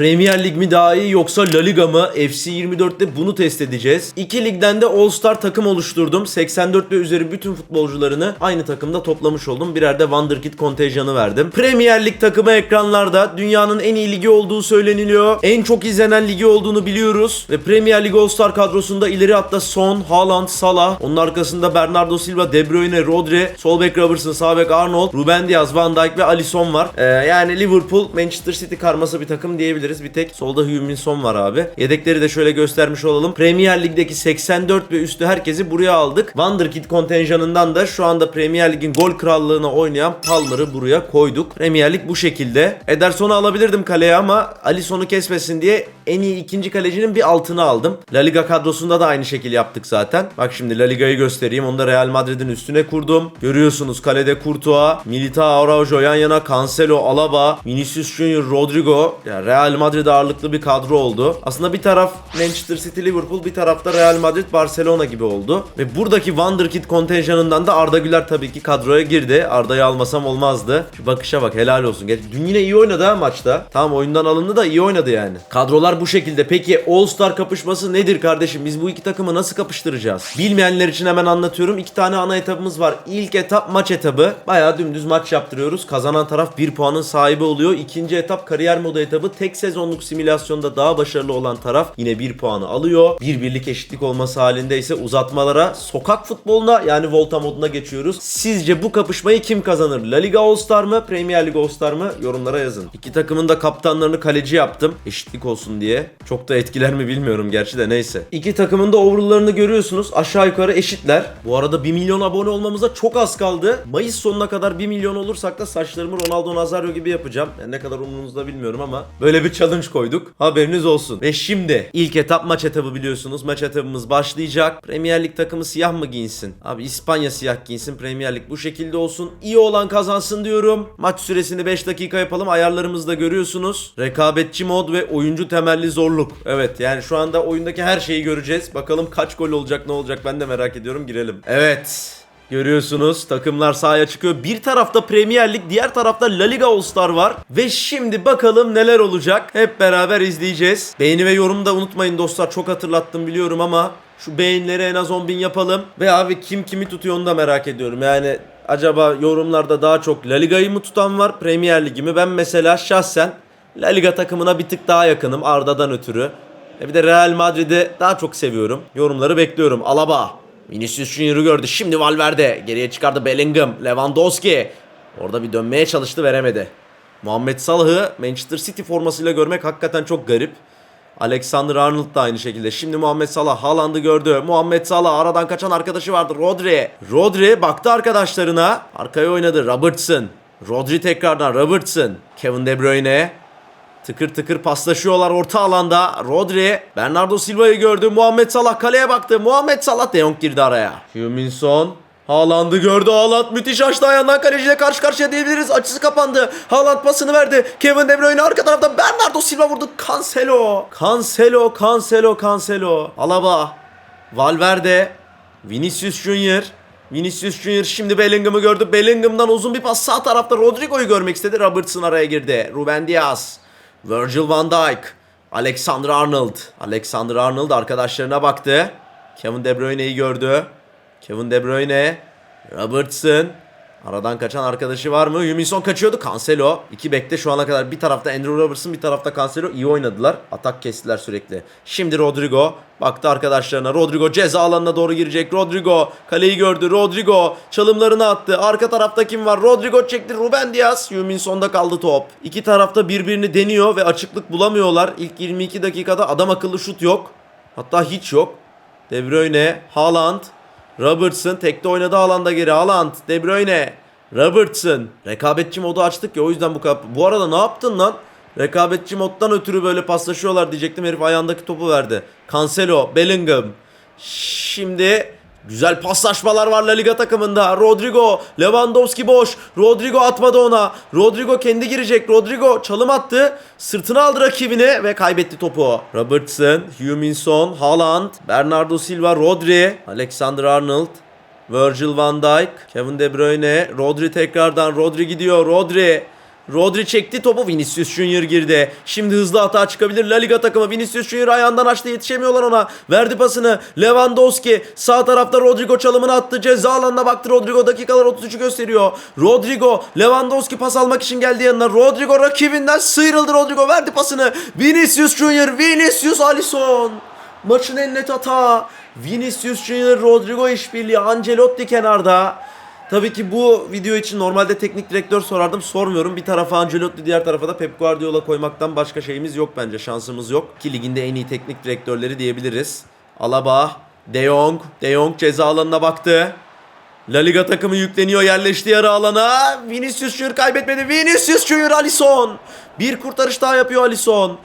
Premier Lig mi daha iyi yoksa La Liga mı? FC 24'te bunu test edeceğiz. İki ligden de All Star takım oluşturdum. 84 ve üzeri bütün futbolcularını aynı takımda toplamış oldum. Birer de Wonderkid kontenjanı verdim. Premier Lig takımı ekranlarda dünyanın en iyi ligi olduğu söyleniliyor. En çok izlenen ligi olduğunu biliyoruz. Ve Premier Lig All Star kadrosunda ileri hatta Son, Haaland, Salah. Onun arkasında Bernardo Silva, De Bruyne, Rodri, sol bek Robertson, sağ Arnold, Ruben Diaz, Van Dijk ve Alisson var. Ee, yani Liverpool, Manchester City karması bir takım diyebiliriz. Bir tek solda Heung-min Son var abi. Yedekleri de şöyle göstermiş olalım. Premier Lig'deki 84 ve üstü herkesi buraya aldık. Wonderkid kontenjanından da şu anda Premier Lig'in gol krallığına oynayan Palmer'ı buraya koyduk. Premier Lig bu şekilde. Ederson'u alabilirdim kaleye ama Alisson'u kesmesin diye en iyi ikinci kalecinin bir altını aldım. La Liga kadrosunda da aynı şekil yaptık zaten. Bak şimdi La Liga'yı göstereyim. Onu da Real Madrid'in üstüne kurdum. Görüyorsunuz kalede Courtois, Militao, Araujo yan yana, Cancelo, Alaba, Vinicius Junior, Rodrigo. Yani Real Madrid ağırlıklı bir kadro oldu. Aslında bir taraf Manchester City, Liverpool, bir tarafta Real Madrid, Barcelona gibi oldu. Ve buradaki Wonderkid kontenjanından da Arda Güler tabii ki kadroya girdi. Arda'yı almasam olmazdı. Şu bakışa bak helal olsun. Dün yine iyi oynadı ha maçta. Tamam oyundan alındı da iyi oynadı yani. Kadrolar bu şekilde. Peki All Star kapışması nedir kardeşim? Biz bu iki takımı nasıl kapıştıracağız? Bilmeyenler için hemen anlatıyorum. İki tane ana etapımız var. İlk etap maç etabı. Bayağı dümdüz maç yaptırıyoruz. Kazanan taraf 1 puanın sahibi oluyor. İkinci etap kariyer modu etabı. Tek sezonluk simülasyonda daha başarılı olan taraf yine 1 puanı alıyor. Bir birlik eşitlik olması halinde ise uzatmalara sokak futboluna yani Volta moduna geçiyoruz. Sizce bu kapışmayı kim kazanır? La Liga All Star mı? Premier Lig All Star mı? Yorumlara yazın. İki takımın da kaptanlarını kaleci yaptım. Eşitlik olsun diye. Çok da etkiler mi bilmiyorum gerçi de neyse. İki takımın da overall'larını görüyorsunuz. Aşağı yukarı eşitler. Bu arada 1 milyon abone olmamıza çok az kaldı. Mayıs sonuna kadar 1 milyon olursak da saçlarımı Ronaldo Nazario gibi yapacağım. Yani ne kadar umurunuzda bilmiyorum ama böyle bir challenge koyduk. Haberiniz olsun. Ve şimdi ilk etap maç etabı biliyorsunuz. Maç etabımız başlayacak. Premier Lig takımı siyah mı giyinsin? Abi İspanya siyah giyinsin. Premier Lig bu şekilde olsun. İyi olan kazansın diyorum. Maç süresini 5 dakika yapalım. Ayarlarımızı da görüyorsunuz. Rekabetçi mod ve oyuncu temelli zorluk. Evet yani şu anda oyundaki her şeyi göreceğiz. Bakalım kaç gol olacak ne olacak ben de merak ediyorum. Girelim. Evet. Görüyorsunuz takımlar sahaya çıkıyor. Bir tarafta Premier Lig, diğer tarafta La Liga All Star var. Ve şimdi bakalım neler olacak. Hep beraber izleyeceğiz. Beğeni ve yorum da unutmayın dostlar. Çok hatırlattım biliyorum ama şu beğenileri en az 10.000 yapalım. Ve abi kim kimi tutuyor onu da merak ediyorum. Yani acaba yorumlarda daha çok La Liga'yı mı tutan var, Premier Lig'i mi? Ben mesela şahsen La Liga takımına bir tık daha yakınım Arda'dan ötürü. E bir de Real Madrid'i daha çok seviyorum. Yorumları bekliyorum. Alaba. Vinicius Junior'ı gördü. Şimdi Valverde. Geriye çıkardı Bellingham. Lewandowski. Orada bir dönmeye çalıştı veremedi. Muhammed Salah'ı Manchester City formasıyla görmek hakikaten çok garip. Alexander Arnold da aynı şekilde. Şimdi Muhammed Salah Haaland'ı gördü. Muhammed Salah aradan kaçan arkadaşı vardı. Rodri. Rodri baktı arkadaşlarına. Arkaya oynadı. Robertson. Rodri tekrardan Robertson. Kevin De Bruyne. Tıkır tıkır paslaşıyorlar orta alanda. Rodri Bernardo Silva'yı gördü. Muhammed Salah kaleye baktı. Muhammed Salah De Jong girdi araya. Heung-min Son Haaland'ı gördü. Haaland müthiş açtı ayağından kaleciyle karşı karşıya diyebiliriz. Açısı kapandı. Haaland pasını verdi. Kevin De Bruyne arka tarafta Bernardo Silva vurdu. Cancelo. Cancelo, Cancelo, Cancelo. Alaba. Valverde. Vinicius Junior. Vinicius Junior şimdi Bellingham'ı gördü. Bellingham'dan uzun bir pas sağ tarafta Rodrigo'yu görmek istedi. Robertson araya girdi. Ruben Diaz. Virgil van Dijk. Alexander Arnold. Alexander Arnold arkadaşlarına baktı. Kevin De Bruyne'yi gördü. Kevin De Bruyne. Robertson. Aradan kaçan arkadaşı var mı? Huminson kaçıyordu. Cancelo. İki bekte şu ana kadar bir tarafta Andrew Robertson bir tarafta Cancelo iyi oynadılar. Atak kestiler sürekli. Şimdi Rodrigo. Baktı arkadaşlarına. Rodrigo ceza alanına doğru girecek. Rodrigo kaleyi gördü. Rodrigo çalımlarını attı. Arka tarafta kim var? Rodrigo çekti. Ruben Diaz. Huminson'da kaldı top. İki tarafta birbirini deniyor ve açıklık bulamıyorlar. İlk 22 dakikada adam akıllı şut yok. Hatta hiç yok. De Bruyne, Haaland, Robertson tekte oynadı alanda geri. Haaland, De Bruyne, Robertson. Rekabetçi modu açtık ya o yüzden bu kadar. Bu arada ne yaptın lan? Rekabetçi moddan ötürü böyle paslaşıyorlar diyecektim. Herif ayağındaki topu verdi. Cancelo, Bellingham. Şimdi güzel paslaşmalar var La Liga takımında. Rodrigo, Lewandowski boş. Rodrigo atmadı ona. Rodrigo kendi girecek. Rodrigo çalım attı. Sırtına aldı rakibine ve kaybetti topu. Robertson, Huminson, Haaland, Bernardo Silva, Rodri, Alexander Arnold, Virgil van Dijk, Kevin De Bruyne, Rodri tekrardan. Rodri gidiyor. Rodri. Rodri çekti topu Vinicius Junior girdi. Şimdi hızlı hata çıkabilir La Liga takımı. Vinicius Junior ayağından açtı yetişemiyorlar ona. Verdi pasını. Lewandowski sağ tarafta Rodrigo çalımını attı. Ceza alanına baktı Rodrigo dakikalar 33'ü gösteriyor. Rodrigo Lewandowski pas almak için geldi yanına. Rodrigo rakibinden sıyrıldı Rodrigo verdi pasını. Vinicius Junior Vinicius Alisson. Maçın en net hata. Vinicius Junior Rodrigo işbirliği Ancelotti kenarda. Tabii ki bu video için normalde teknik direktör sorardım. Sormuyorum. Bir tarafa Ancelotti, diğer tarafa da Pep Guardiola koymaktan başka şeyimiz yok bence. Şansımız yok. Ki liginde en iyi teknik direktörleri diyebiliriz. Alaba, De Jong. De Jong ceza alanına baktı. La Liga takımı yükleniyor yerleşti yarı alana. Vinicius Junior kaybetmedi. Vinicius Junior Alisson. Bir kurtarış daha yapıyor Alisson.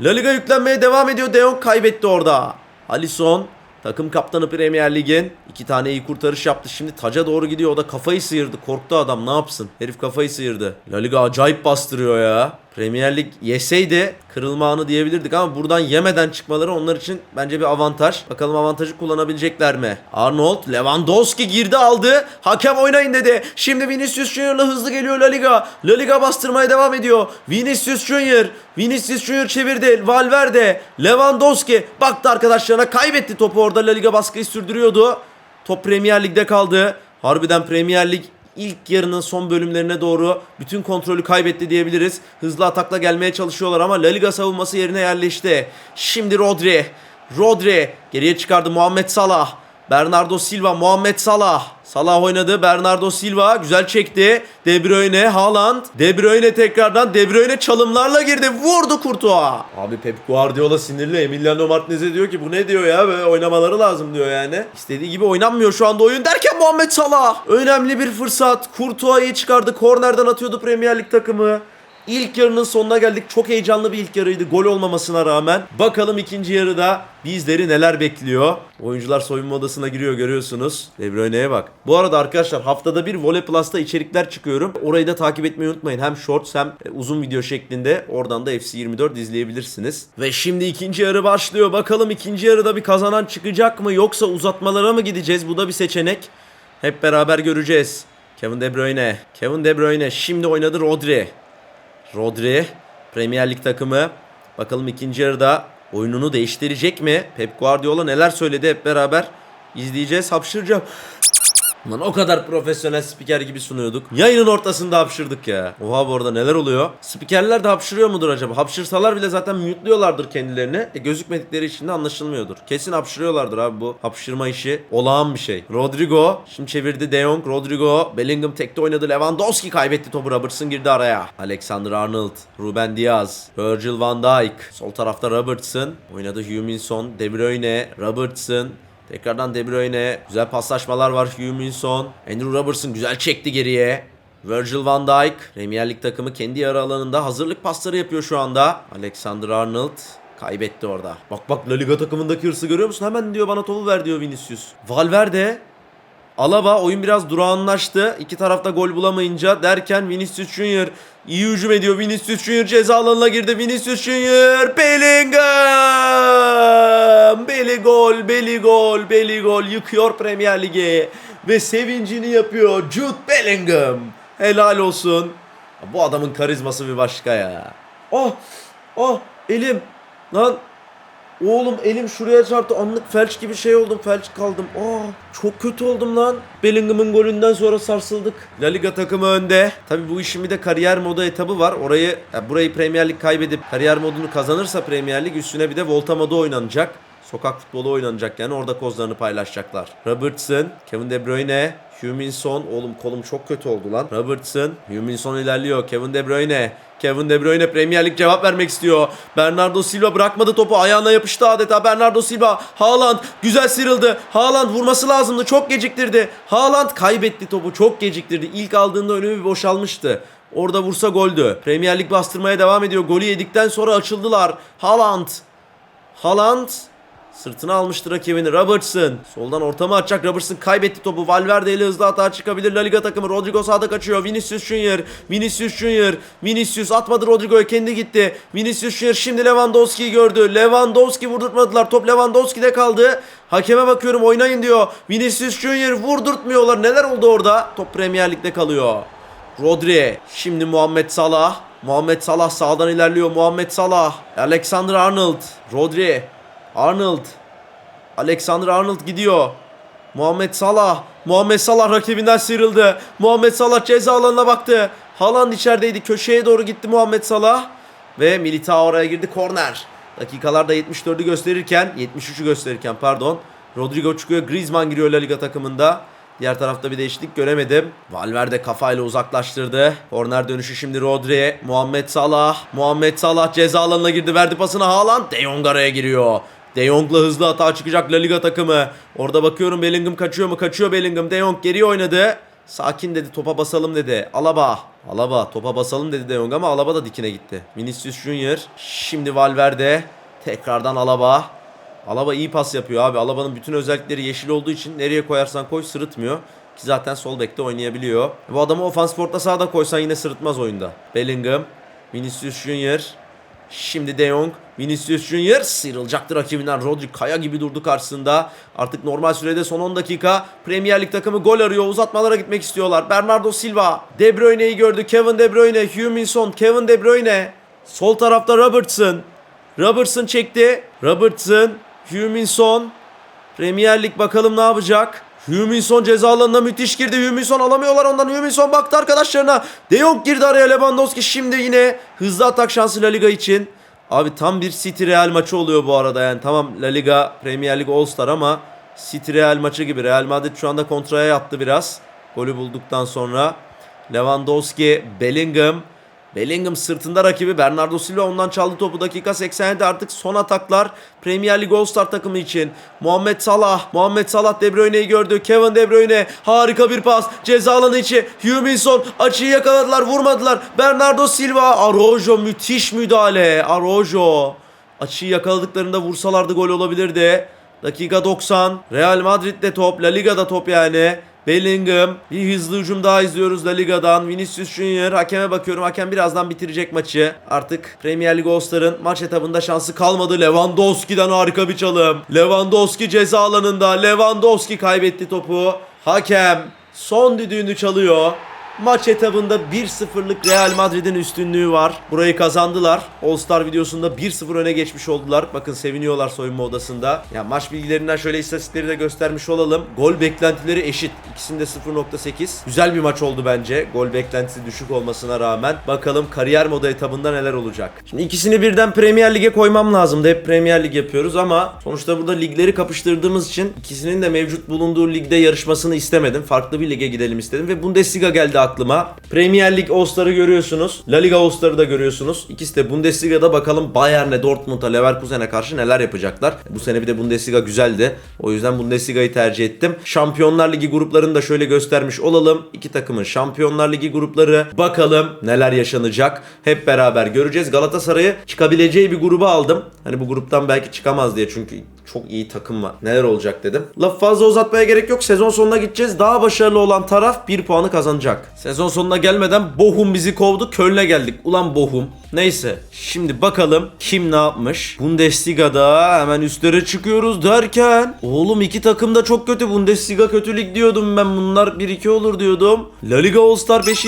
La Liga yüklenmeye devam ediyor. De Jong kaybetti orada. Alisson takım kaptanı Premier Lig'in iki tane iyi kurtarış yaptı. Şimdi taca doğru gidiyor. O da kafayı sıyırdı. Korktu adam ne yapsın? Herif kafayı sıyırdı. La Liga acayip bastırıyor ya. Premier Lig yeseydi kırılma anı diyebilirdik ama buradan yemeden çıkmaları onlar için bence bir avantaj. Bakalım avantajı kullanabilecekler mi? Arnold, Lewandowski girdi aldı. Hakem oynayın dedi. Şimdi Vinicius Junior'la hızlı geliyor La Liga. La Liga bastırmaya devam ediyor. Vinicius Junior, Vinicius Junior çevirdi. Valverde, Lewandowski baktı arkadaşlarına kaybetti topu orada. La Liga baskıyı sürdürüyordu. Top Premier Lig'de kaldı. Harbiden Premier Lig ilk yarının son bölümlerine doğru bütün kontrolü kaybetti diyebiliriz. Hızlı atakla gelmeye çalışıyorlar ama La Liga savunması yerine yerleşti. Şimdi Rodri. Rodri geriye çıkardı Muhammed Salah. Bernardo Silva, Muhammed Salah. Salah oynadı. Bernardo Silva güzel çekti. De Bruyne, Haaland. De Bruyne tekrardan De Bruyne çalımlarla girdi. Vurdu Kurtuğa. Abi Pep Guardiola sinirli. Emiliano Martinez'e diyor ki bu ne diyor ya? Böyle oynamaları lazım diyor yani. İstediği gibi oynanmıyor şu anda oyun derken Muhammed Salah. Önemli bir fırsat. Kurtuğa'yı çıkardı. Kornerden atıyordu Premier Lig takımı. İlk yarının sonuna geldik. Çok heyecanlı bir ilk yarıydı gol olmamasına rağmen. Bakalım ikinci yarıda bizleri neler bekliyor. Oyuncular soyunma odasına giriyor görüyorsunuz. De Bruyne'ye bak. Bu arada arkadaşlar haftada bir Voley Plus'ta içerikler çıkıyorum. Orayı da takip etmeyi unutmayın. Hem shorts hem e, uzun video şeklinde. Oradan da FC24 izleyebilirsiniz. Ve şimdi ikinci yarı başlıyor. Bakalım ikinci yarıda bir kazanan çıkacak mı yoksa uzatmalara mı gideceğiz? Bu da bir seçenek. Hep beraber göreceğiz. Kevin De Bruyne. Kevin De Bruyne şimdi oynadı Rodri. Rodri Premier Lig takımı bakalım ikinci yarıda oyununu değiştirecek mi? Pep Guardiola neler söyledi hep beraber izleyeceğiz. Hapşıracağım. Lan o kadar profesyonel spiker gibi sunuyorduk. Yayının ortasında hapşırdık ya. Oha bu arada neler oluyor? Spikerler de hapşırıyor mudur acaba? Hapşırsalar bile zaten mute'luyorlardır kendilerini. E, gözükmedikleri için de anlaşılmıyordur. Kesin hapşırıyorlardır abi bu. Hapşırma işi olağan bir şey. Rodrigo şimdi çevirdi De Jong. Rodrigo Bellingham tekte oynadı. Lewandowski kaybetti topu. Robertson girdi araya. Alexander Arnold, Ruben Diaz, Virgil van Dijk. Sol tarafta Robertson. Oynadı Huminson, De Bruyne, Robertson. Tekrardan De Bruyne. Güzel paslaşmalar var. Huminson. Andrew Robertson güzel çekti geriye. Virgil van Dijk. Premier Lig takımı kendi yarı alanında hazırlık pasları yapıyor şu anda. Alexander Arnold. Kaybetti orada. Bak bak La Liga takımındaki hırsı görüyor musun? Hemen diyor bana topu ver diyor Vinicius. Valverde. Alaba oyun biraz durağanlaştı. İki tarafta gol bulamayınca derken Vinicius Junior iyi hücum ediyor. Vinicius Junior ceza alanına girdi. Vinicius Junior Bellingham. Beli gol, beli gol, beli gol yıkıyor Premier Ligi ve sevincini yapıyor Jude Bellingham. Helal olsun. Bu adamın karizması bir başka ya. Oh, oh elim. Lan Oğlum elim şuraya çarptı anlık felç gibi şey oldum felç kaldım. Aa çok kötü oldum lan. Bellingham'ın golünden sonra sarsıldık. La Liga takımı önde. Tabi bu işin bir de kariyer modu etabı var. Orayı ya burayı Premier Lig kaybedip kariyer modunu kazanırsa Premier Lig üstüne bir de Volta modu oynanacak. Sokak futbolu oynanacak yani orada kozlarını paylaşacaklar. Robertson, Kevin De Bruyne, Huminson. Oğlum kolum çok kötü oldu lan. Robertson, Huminson ilerliyor. Kevin De Bruyne. Kevin De Bruyne Premier Lig cevap vermek istiyor. Bernardo Silva bırakmadı topu. Ayağına yapıştı adeta. Bernardo Silva. Haaland güzel sıyrıldı. Haaland vurması lazımdı. Çok geciktirdi. Haaland kaybetti topu. Çok geciktirdi. İlk aldığında önü bir boşalmıştı. Orada vursa goldü. Premier Lig bastırmaya devam ediyor. Golü yedikten sonra açıldılar. Haaland. Haaland Sırtına almıştı rakibini Robertson. Soldan ortamı açacak Robertson kaybetti topu. Valverde ile hızlı hata çıkabilir. La Liga takımı Rodrigo sağda kaçıyor. Vinicius Junior. Vinicius Junior. Vinicius atmadı Rodrigo'ya kendi gitti. Vinicius Junior şimdi Lewandowski'yi gördü. Lewandowski vurdurtmadılar. Top Lewandowski'de kaldı. Hakeme bakıyorum oynayın diyor. Vinicius Junior vurdurtmuyorlar. Neler oldu orada? Top Premier Lig'de kalıyor. Rodri. Şimdi Muhammed Salah. Muhammed Salah sağdan ilerliyor. Muhammed Salah. Alexander Arnold. Rodri. Arnold. Alexander Arnold gidiyor. Muhammed Salah. Muhammed Salah rakibinden sıyrıldı. Muhammed Salah ceza alanına baktı. Haaland içerideydi. Köşeye doğru gitti Muhammed Salah. Ve Militao oraya girdi. Korner. Dakikalarda 74'ü gösterirken, 73'ü gösterirken pardon. Rodrigo çıkıyor. Griezmann giriyor La Liga takımında. Diğer tarafta bir değişiklik göremedim. Valverde kafayla uzaklaştırdı. Korner dönüşü şimdi Rodri. Muhammed Salah. Muhammed Salah ceza alanına girdi. Verdi pasını Haaland. De Jong araya giriyor. De Jong'la hızlı hata çıkacak La Liga takımı. Orada bakıyorum Bellingham kaçıyor mu? Kaçıyor Bellingham. De Jong geri oynadı. Sakin dedi topa basalım dedi. Alaba. Alaba topa basalım dedi De Jong ama Alaba da dikine gitti. Vinicius Junior. Şimdi Valverde. Tekrardan Alaba. Alaba iyi pas yapıyor abi. Alaba'nın bütün özellikleri yeşil olduğu için nereye koyarsan koy sırıtmıyor. Ki zaten sol bekte oynayabiliyor. Bu adamı ofans forta sağda koysan yine sırıtmaz oyunda. Bellingham. Vinicius Junior. Şimdi De Jong. Vinicius Junior sıyrılacaktı rakibinden. Rodri kaya gibi durdu karşısında. Artık normal sürede son 10 dakika. Premier Lig takımı gol arıyor. Uzatmalara gitmek istiyorlar. Bernardo Silva. De Bruyne'yi gördü. Kevin De Bruyne. Huminson. Kevin De Bruyne. Sol tarafta Robertson. Robertson çekti. Robertson. Huminson. Premier Lig bakalım ne yapacak. Huminson ceza müthiş girdi. Huminson alamıyorlar ondan. Huminson baktı arkadaşlarına. De Jong girdi araya Lewandowski. Şimdi yine hızlı atak şansı La Liga için. Abi tam bir City Real maçı oluyor bu arada yani. Tamam La Liga Premier Lig All Star ama City Real maçı gibi. Real Madrid şu anda kontraya yattı biraz. Golü bulduktan sonra. Lewandowski, Bellingham. Bellingham sırtında rakibi Bernardo Silva ondan çaldı topu. Dakika 87 artık son ataklar Premier Lig All Star takımı için. Muhammed Salah Muhammed Salah De Bruyne'yi gördü. Kevin De Bruyne harika bir pas. Ceza alanı içi Huminson açıyı yakaladılar vurmadılar. Bernardo Silva Araujo müthiş müdahale. Araujo açıyı yakaladıklarında vursalardı gol olabilirdi. Dakika 90 Real Madrid'de top La Liga'da top yani Bellingham. Bir hızlı hücum daha izliyoruz La Liga'dan. Vinicius Junior. Hakeme bakıyorum. Hakem birazdan bitirecek maçı. Artık Premier Lig All-Star'ın maç etabında şansı kalmadı. Lewandowski'den harika bir çalım. Lewandowski ceza alanında. Lewandowski kaybetti topu. Hakem son düdüğünü çalıyor. Maç etabında 1-0'lık Real Madrid'in üstünlüğü var. Burayı kazandılar. All Star videosunda 1-0 öne geçmiş oldular. Bakın seviniyorlar soyunma odasında. Ya maç bilgilerinden şöyle istatistikleri de göstermiş olalım. Gol beklentileri eşit. İkisinde 0.8. Güzel bir maç oldu bence. Gol beklentisi düşük olmasına rağmen. Bakalım kariyer moda etabında neler olacak. Şimdi ikisini birden Premier Lig'e koymam lazımdı. Hep Premier Lig yapıyoruz ama sonuçta burada ligleri kapıştırdığımız için ikisinin de mevcut bulunduğu ligde yarışmasını istemedim. Farklı bir lige gidelim istedim ve Bundesliga geldi aklıma. Premier Lig All-Star'ı görüyorsunuz. La Liga All-Star'ı da görüyorsunuz. İkisi de Bundesliga'da bakalım Bayern'e, Dortmund'a, Leverkusen'e karşı neler yapacaklar. Bu sene bir de Bundesliga güzeldi. O yüzden Bundesliga'yı tercih ettim. Şampiyonlar Ligi gruplarını da şöyle göstermiş olalım. İki takımın Şampiyonlar Ligi grupları. Bakalım neler yaşanacak. Hep beraber göreceğiz. Galatasaray'ı çıkabileceği bir gruba aldım. Hani bu gruptan belki çıkamaz diye çünkü çok iyi takım var. Neler olacak dedim. Laf fazla uzatmaya gerek yok. Sezon sonuna gideceğiz. Daha başarılı olan taraf 1 puanı kazanacak. Sezon sonuna gelmeden Bochum bizi kovdu. Köln'e geldik. Ulan Bochum. Neyse. Şimdi bakalım kim ne yapmış. Bundesliga'da hemen üstlere çıkıyoruz derken. Oğlum iki takım da çok kötü. Bundesliga kötü diyordum ben. Bunlar 1-2 olur diyordum. La Liga All Star 5.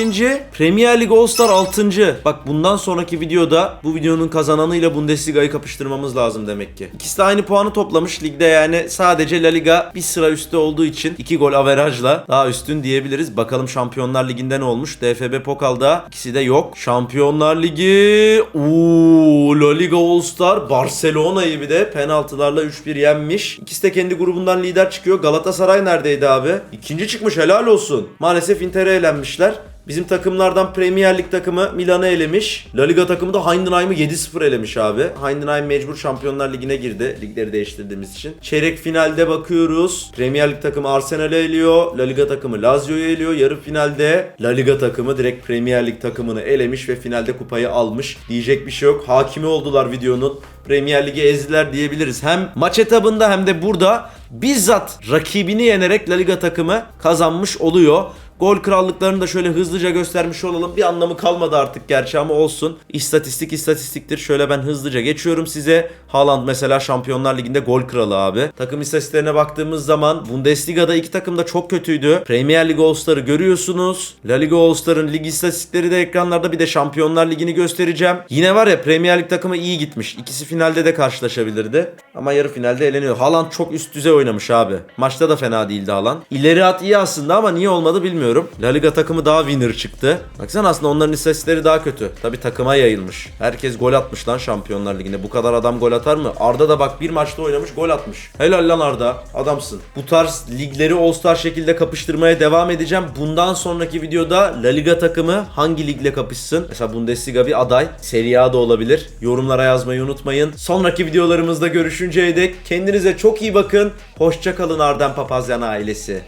Premier Lig All Star 6. Bak bundan sonraki videoda bu videonun kazananıyla Bundesliga'yı kapıştırmamız lazım demek ki. İkisi de aynı puanı toplamış ligde yani sadece La Liga bir sıra üstte olduğu için 2 gol averajla daha üstün diyebiliriz. Bakalım Şampiyonlar Ligi'nde ne olmuş? DFB Pokal'da ikisi de yok. Şampiyonlar Ligi Uuu La Liga All Star Barcelona'yı bir de penaltılarla 3-1 yenmiş. İkisi de kendi grubundan lider çıkıyor. Galatasaray neredeydi abi? İkinci çıkmış helal olsun. Maalesef Inter'e elenmişler. Bizim takımlardan Premier Lig takımı Milan'ı elemiş. La Liga takımı da Heidenheim'ı 7-0 elemiş abi. Heidenheim mecbur Şampiyonlar Ligi'ne girdi. Ligleri değiştirdiğimiz için. Çeyrek finalde bakıyoruz. Premier Lig takımı Arsenal'ı eliyor. La Liga takımı Lazio'yu eliyor. Yarı finalde La Liga takımı direkt Premier Lig takımını elemiş ve finalde kupayı almış. Diyecek bir şey yok. Hakimi oldular videonun. Premier Lig'i ezdiler diyebiliriz. Hem maç etabında hem de burada bizzat rakibini yenerek La Liga takımı kazanmış oluyor. Gol krallıklarını da şöyle hızlıca göstermiş olalım. Bir anlamı kalmadı artık gerçi ama olsun. İstatistik istatistiktir. Şöyle ben hızlıca geçiyorum size. Haaland mesela Şampiyonlar Ligi'nde gol kralı abi. Takım istatistiklerine baktığımız zaman Bundesliga'da iki takım da çok kötüydü. Premier Lig All-Star'ı görüyorsunuz. La Liga All-Star'ın lig istatistikleri de ekranlarda bir de Şampiyonlar Ligi'ni göstereceğim. Yine var ya Premier Lig takımı iyi gitmiş. İkisi finalde de karşılaşabilirdi. Ama yarı finalde eleniyor. Haaland çok üst düzey oynamış abi. Maçta da fena değildi Haaland. İleri at iyi aslında ama niye olmadı bilmiyorum. La Liga takımı daha winner çıktı. Baksana aslında onların istatistikleri daha kötü. Tabi takıma yayılmış. Herkes gol atmış lan Şampiyonlar Ligi'nde. Bu kadar adam gol atar mı? Arda da bak bir maçta oynamış gol atmış. Helal lan Arda. Adamsın. Bu tarz ligleri All-Star şekilde kapıştırmaya devam edeceğim. Bundan sonraki videoda La Liga takımı hangi ligle kapışsın? Mesela Bundesliga bir aday. Serie A da olabilir. Yorumlara yazmayı unutmayın. Sonraki videolarımızda görüşünceye dek kendinize çok iyi bakın. Hoşça kalın Arden Papazyan ailesi.